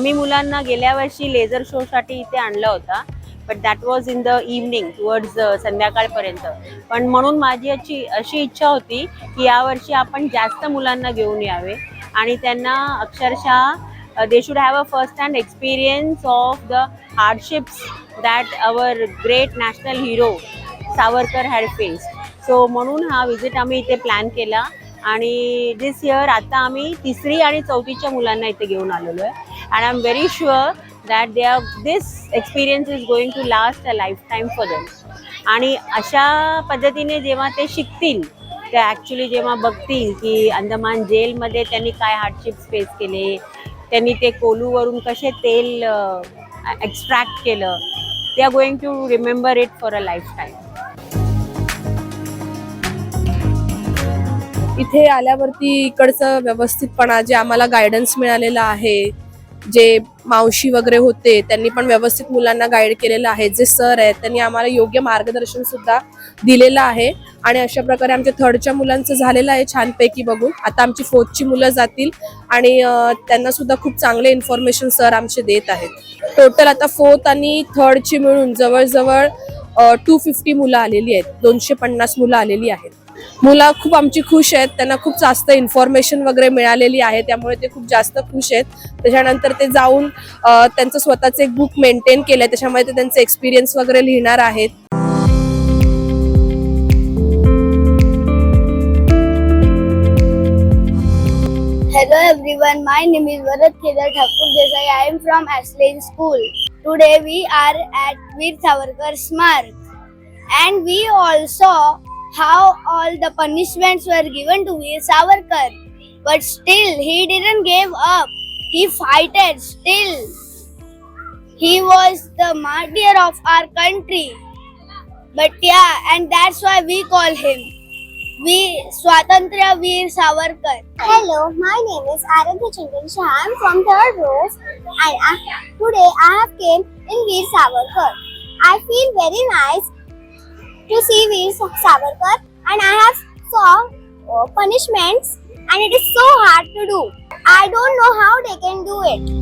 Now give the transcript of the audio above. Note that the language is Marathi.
आम्ही मुलांना गेल्या वर्षी लेझर शोसाठी इथे आणला होता but that was in the evening towards संध्याकाळपर्यंत. पण म्हणून माझी अशी अशी इच्छा होती की यावर्षी आपण जास्त मुलांना घेऊन यावे आणि त्यांना अक्षरशः they should have a first hand experience of the hardships that our great national hero Savarkar had face so म्हणून हा विजिट आम्ही इथे प्लॅन केला आणि दिस इयर आता आम्ही तिसरी आणि चौथीच्या मुलांना इथे घेऊन आलेलो आहे. And I very very sure that they are this experience is going to last a for them. For आणि अशा पद्धतीने जेव्हा ते शिकतील ते ॲक्च्युली जेव्हा बघतील की अंदमान जेलमध्ये त्यांनी काय हार्डशिप्स फेस केले त्यांनी ते कोलूवरून कसे तेल एक्स्ट्रॅक्ट केलं they are going to remember it for a lifetime इथे आल्यावरती इकडचं व्यवस्थितपणा जे आम्हाला गायडन्स मिळालेलं आहे जे मावशी वगैरे होते त्यांनी पण व्यवस्थित मुलांना गाईड केलेलं आहे. जे सर आहेत त्यांनी आम्हाला योग्य मार्गदर्शन सुद्धा दिलेलं आहे. आणि अशा प्रकारे आमच्या थर्डच्या मुलांचं झालेलं आहे छानपैकी बघून. आता आमची फोर्थची मुलं जातील आणि त्यांना सुद्धा खूप चांगले इन्फॉर्मेशन सर आमचे देत आहेत. टोटल आता फोर्थ आणि थर्डची मिळून जवळजवळ टू फिफ्टी मुलं आलेली आहेत. दोनशे पन्नास मुलं आलेली आहेत. मुलं खूप आमची खुश आहेत. त्यांना खूप जास्त इन्फॉर्मेशन वगैरे मिळालेली आहे. त्यामुळे ते खूप जास्त खुश आहेत. त्याच्यानंतर ते जाऊन त्यांचं स्वतःचं एक बुक मेंटेन केलंय. त्याच्यामुळे ते त्यांचे एक्सपिरियन्स वगैरे लिहिणार आहेत. Hello everyone, my name is Bharat Kedar Thakur. Desai. I am from Ashley School. Today we are at Veer Savarkar Smark and we all saw how all the punishments were given to Veer Savarkar. But still he didn't give up. He fighted still. He was the martyr of our country. But yeah, and that's why we call him. We Swatantra Veer Savarkar. Hello, my name is Aradhya Chindan Shah. I'm from third row and I, today I have came in Veer Savarkar. I feel very nice to see Veer Sa- Savarkar and I have saw uh, punishments and it is so hard to do. I don't know how they can do it.